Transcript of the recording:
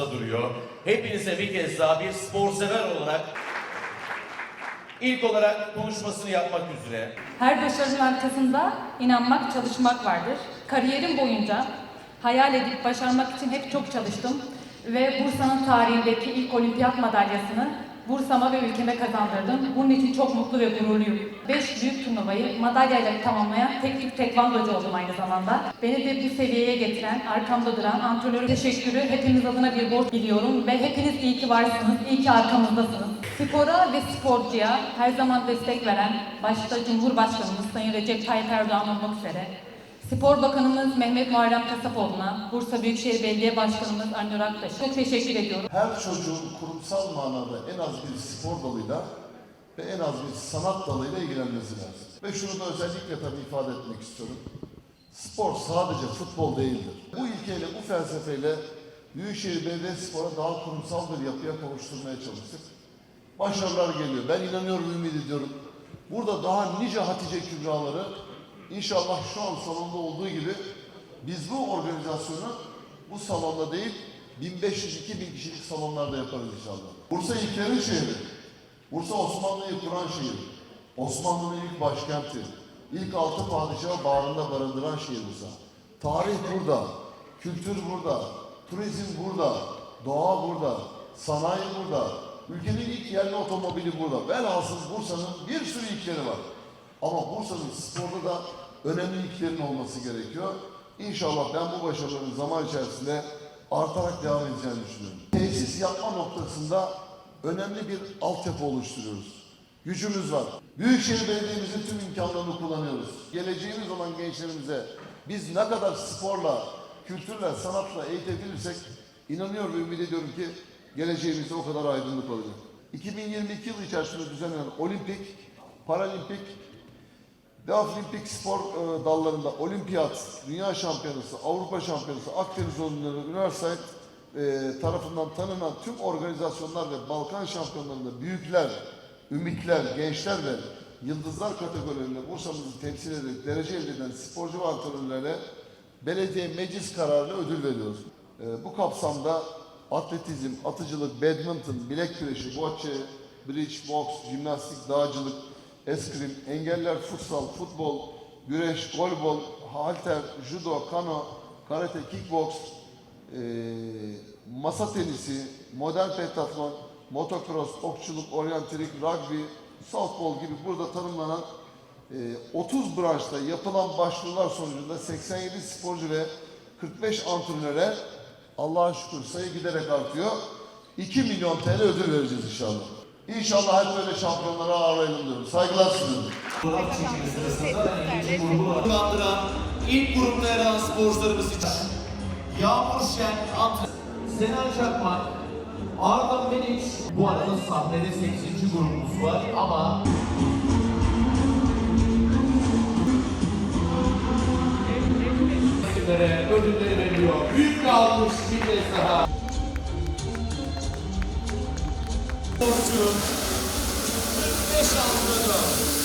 duruyor. Hepinize bir kez daha bir spor sever olarak ilk olarak konuşmasını yapmak üzere Her başarının arkasında inanmak, çalışmak vardır. Kariyerim boyunca hayal edip başarmak için hep çok çalıştım ve Bursa'nın tarihindeki ilk olimpiyat madalyasını Bursa'ma ve ülkeme kazandırdım. Bunun için çok mutlu ve gururluyum. Beş büyük turnuvayı madalyayla tamamlayan tek tük tekvandocu oldum aynı zamanda. Beni de bu seviyeye getiren, arkamda duran antrenörü teşekkürü hepiniz adına bir borç biliyorum ve hepiniz iyi ki varsınız, iyi ki arkamızdasınız. Spora ve sporcuya her zaman destek veren başta Cumhurbaşkanımız Sayın Recep Tayyip Erdoğan olmak üzere, Spor Bakanımız Mehmet Muharrem Kasapoğlu'na, Bursa Büyükşehir Belediye Başkanımız Arnur Aktaş'a çok teşekkür ediyorum. Her çocuğun kurumsal manada en az bir spor dalıyla ve en az bir sanat dalıyla ilgilenmesi lazım. Ve şunu da özellikle tabii ifade etmek istiyorum. Spor sadece futbol değildir. Bu ilkeyle, bu felsefeyle Büyükşehir Belediyespor'a daha kurumsal bir yapıya kavuşturmaya çalıştık. Başarılar geliyor. Ben inanıyorum, ümit ediyorum. Burada daha nice Hatice Kübraları inşallah şu an salonda olduğu gibi biz bu organizasyonu bu salonda değil 1500-2000 kişilik salonlarda yaparız inşallah. Bursa ilklerin şehri. Bursa Osmanlı'yı kuran şehir. Osmanlı'nın ilk başkenti. İlk altı padişahı bağrında barındıran şehir Bursa. Tarih burada, kültür burada, turizm burada, doğa burada, sanayi burada. Ülkenin ilk yerli otomobili burada. Velhasıl Bursa'nın bir sürü ilkleri var. Ama Bursa'nın sporda da önemli ilklerin olması gerekiyor. İnşallah ben bu başarıların zaman içerisinde artarak devam edeceğini düşünüyorum. Tesis yapma noktasında önemli bir altyapı oluşturuyoruz. Gücümüz var. Büyükşehir Belediye'mizin tüm imkanlarını kullanıyoruz. Geleceğimiz olan gençlerimize biz ne kadar sporla, kültürle, sanatla eğitebilirsek inanıyorum ve ümit ediyorum ki geleceğimizde o kadar aydınlık olacak. 2022 yılı içerisinde düzenlenen olimpik, paralimpik Deaflimpik spor e, dallarında olimpiyat, dünya şampiyonası, Avrupa şampiyonası, Akdeniz oyunları, üniversite e, tarafından tanınan tüm organizasyonlar ve Balkan şampiyonlarında büyükler, ümitler, gençler ve yıldızlar kategorilerinde Bursa'mızı temsil ederek derece elde eden sporcu ve antrenörlere belediye meclis kararıyla ödül veriyoruz. E, bu kapsamda atletizm, atıcılık, badminton, bilek güreşi, bocce, bridge, boks, jimnastik, dağcılık, eskrim, engeller, futsal, futbol, güreş, golbol, halter, judo, kano, karate, kickboks, eee, masa tenisi, modern pentatlon, motocross, okçuluk, oryantrik, rugby, softball gibi burada tanımlanan eee, 30 branşta yapılan başvurular sonucunda 87 sporcu ve 45 antrenöre Allah'a şükür sayı giderek artıyor. 2 milyon TL ödül vereceğiz inşallah. İnşallah hep böyle şampiyonlara ağırlayalım diyorum. Saygılar sunuyorum. fotoğraf çekimi sırasında ikinci grubu ilk grupta yer alan sporcularımız için Yağmur Şen, antrenör Senan Çakmak, Arda Meriç. Bu arada sahnede 8. grubumuz var ama ödülleri veriliyor. Büyük bir alkış bir kez daha. Sporcu 45 antrenör